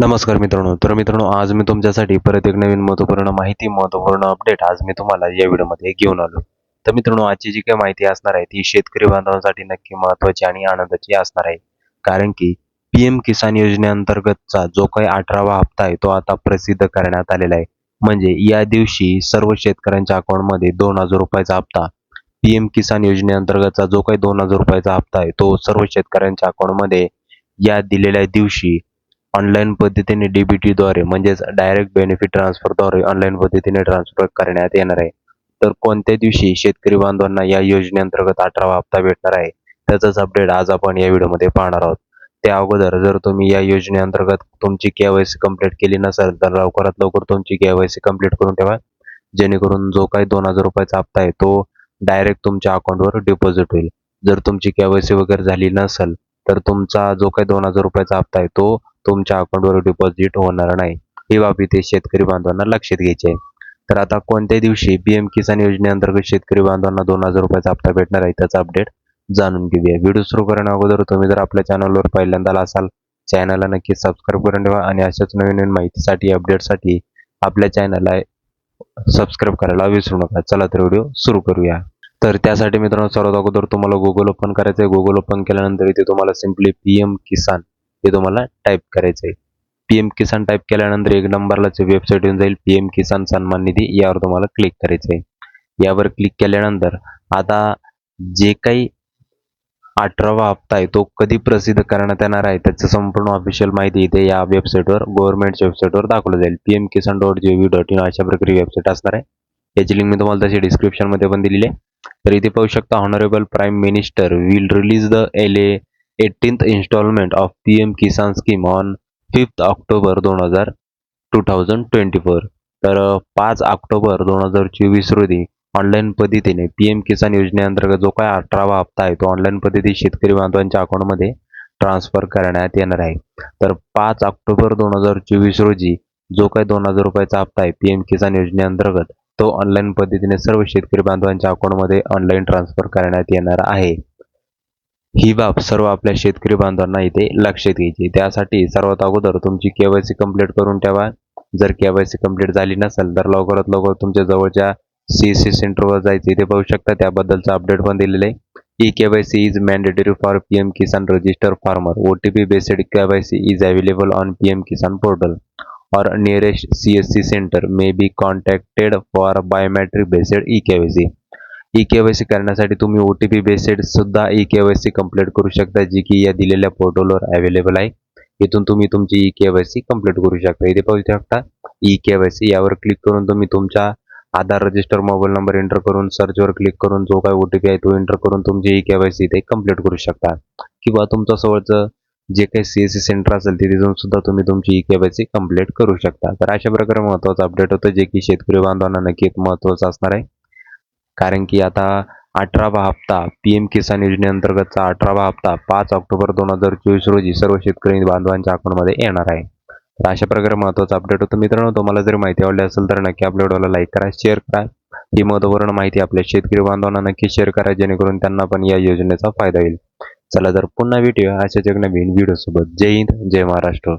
नमस्कार मित्रांनो. तर मित्रांनो आज मी तुमच्यासाठी परत एक नवीन महत्त्वपूर्ण माहिती महत्त्वपूर्ण अपडेट आज मी तुम्हाला या व्हिडिओमध्ये घेऊन आलो. तर मित्रांनो आजची जी काही माहिती असणार आहे ती शेतकरी बांधवांसाठी नक्की महत्त्वाची आणि आनंदाची असणार आहे. कारण की पी एम किसान योजनेअंतर्गतचा जो काही अठरावा हप्ता आहे तो आता प्रसिद्ध करण्यात आलेला आहे. म्हणजे या दिवशी सर्व शेतकऱ्यांच्या अकाउंटमध्ये दोन हजार रुपयाचा हप्ता पी एम किसान योजनेअंतर्गतचा जो काही दोन हजार रुपयाचा हप्ता आहे तो सर्व शेतकऱ्यांच्या अकाउंटमध्ये या दिलेल्या दिवशी ऑनलाईन पद्धतीने DBT द्वारे म्हणजेच डायरेक्ट बेनिफिट ट्रान्सफरद्वारे ऑनलाईन पद्धतीने ट्रान्सफर करण्यात येणार आहे. तर कोणत्या दिवशी शेतकरी बांधवांना या योजनेअंतर्गत अठरावा हप्ता भेटणार आहे? त्याचाच अपडेट आज आपण या व्हिडिओमध्ये पाहणार आहोत. त्या अगोदर जर तुम्ही या योजनेअंतर्गत तुमची के वाय सी कंप्लीट केली नसेल तर लवकरात लवकर तुमची के वाय सी कंप्लीट करून ठेवा. जेणेकरून जो काही दोन हजार रुपयाचा हप्ता आहे तो डायरेक्ट तुमच्या अकाउंटवर डिपॉझिट होईल. जर तुमची के वाय सी वगैरे झाली नसेल तर तुमचा जो काही दोन हजार रुपयाचा हप्ता आहे तो तुमच्या अकाउंटवर डिपॉझिट होणार नाही. ही बाब इथे शेतकरी बांधवांना लक्षात घ्यायची आहे तर आता कोणत्या दिवशी पी एम किसान योजनेअंतर्गत शेतकरी बांधवांना दोन हजार रुपयाचा हप्ता भेटणार आहे त्याचा अपडेट जाणून घेऊया. व्हिडिओ सुरू करण्या अगोदर तुम्ही जर आपल्या चॅनलवर पहिल्यांदा असाल चॅनलला नक्की सबस्क्राईब करून ठेवा आणि अशाच नवीन नवीन माहितीसाठी अपडेटसाठी आपल्या चॅनलला सबस्क्राईब करायला विसरू नका. चला तर व्हिडिओ सुरू करूया. तर त्यासाठी मित्रांनो सर्वात अगोदर तुम्हाला गुगल ओपन करायचं आहे गुगल ओपन केल्यानंतर इथे तुम्हाला सिम्पली पी एम किसान हे तुम्हाला टाईप करायचं आहे. पी एम किसान टाईप केल्यानंतर एक नंबरलाच वेबसाईट येऊन जाईल. पी एम किसान सन्मान निधी यावर तुम्हाला क्लिक करायचं आहे. यावर क्लिक केल्यानंतर आता जे काही अठरावा हप्ता आहे तो कधी प्रसिद्ध करण्यात येणार आहे त्याचं संपूर्ण ऑफिशियल माहिती इथे या वेबसाईटवर गव्हर्नमेंटच्या वेबसाईटवर दाखवलं जाईल. P M Kisan dot G V dot in अशा प्रकारे वेबसाईट असणार आहे. याची लिंक मी तुम्हाला तशी डिस्क्रिप्शनमध्ये पण दिलेली आहे. तर इथे पाहू शकता honourable prime minister will release the L A eighteenth instalment of P M Kisan scheme on fifth October दोन हजार टू थाउजंड ट्वेंटी फोर तर पाच ऑक्टोबर दोन हजार चोवीस रोजी ऑनलाईन पद्धतीने पी एम किसान योजनेअंतर्गत जो काय अठरावा हप्ता आहे तो ऑनलाईन पद्धतीने शेतकरी बांधवांच्या अकाउंटमध्ये ट्रान्सफर करण्यात येणार आहे. तर पाच ऑक्टोबर दोन हजार चोवीस रोजी जो काही दोन हजार रुपयाचा हप्ता आहे पी एम किसान योजनेअंतर्गत तो ऑनलाईन पद्धतीने सर्व शेतकरी बांधवांच्या अकाउंटमध्ये ऑनलाईन ट्रान्सफर करण्यात येणार आहे. ही बाब सर्व आपल्या शेतकरी बांधवांना इथे लक्षात घ्यायची त्यासाठी सर्वात अगोदर तुमची केवायसी कंप्लीट करून ठेवा. जर केवायसी कंप्लीट झाली नसेल तर लवकरात लवकर तुमच्या जवळच्या सी सी सेंटरवर जायचे इथे पाहू शकता त्याबद्दलचं अपडेट पण दिलेलं आहे. E KYC is mandatory for P M Kisan register farmer O T P based KYC is available on P M Kisan portal और nearest C S C centre may be contacted for biometric based e KYC e KYC करण्यासाठी तुम्ही O T P based सुद्धा e KYC complete करू शकता जी की या दिलेल्या पोर्टलवर अवेलेबल आहे. इथून तुम्ही तुमची ई केवायसी कंप्लीट करू शकता. इथे पाहू शकता ई केवायसी यावर क्लिक करून तुम्ही तुमच्या Aadhaar register mobile number enter करून सर्चवर क्लिक करून जो काही ओ टी पी आहे तो एंटर करून तुमची ई केवायसी इथे कंप्लीट करू शकता. किंवा तुमच्या सोबतचं जे काही सी एस सी सेंटर असेल तिथून सुद्धा तुम्ही तुमची ई केवायसी कंप्लीट करू शकता. तर अशा प्रकारे महत्त्वाचं अपडेट होतं जे की शेतकरी बांधवांना नक्कीच महत्त्वाचं असणार आहे. कारण की आता अठरावा हप्ता पी एम किसान योजनेअंतर्गतचा अठरावा हप्ता पाच ऑक्टोबर दोन हजार चोवीस रोजी सर्व शेतकरी बांधवांच्या अकाउंटमध्ये येणार आहे. तर अशा प्रकारे महत्त्वाचा अपडेट होतो. मित्रांनो तुम्हाला जर माहिती आवडली असेल तर नक्की आपल्या व्हिडिओला लाईक करा शेअर करा. ही महत्त्वपूर्ण माहिती आपल्या शेतकरी बांधवांना नक्की शेअर करा जेणेकरून त्यांना पण या योजनेचा फायदा होईल. चला तर पुन्हा भेटूया अशाच एक नवीन व्हिडिओसोबत जय हिंद जय महाराष्ट्र.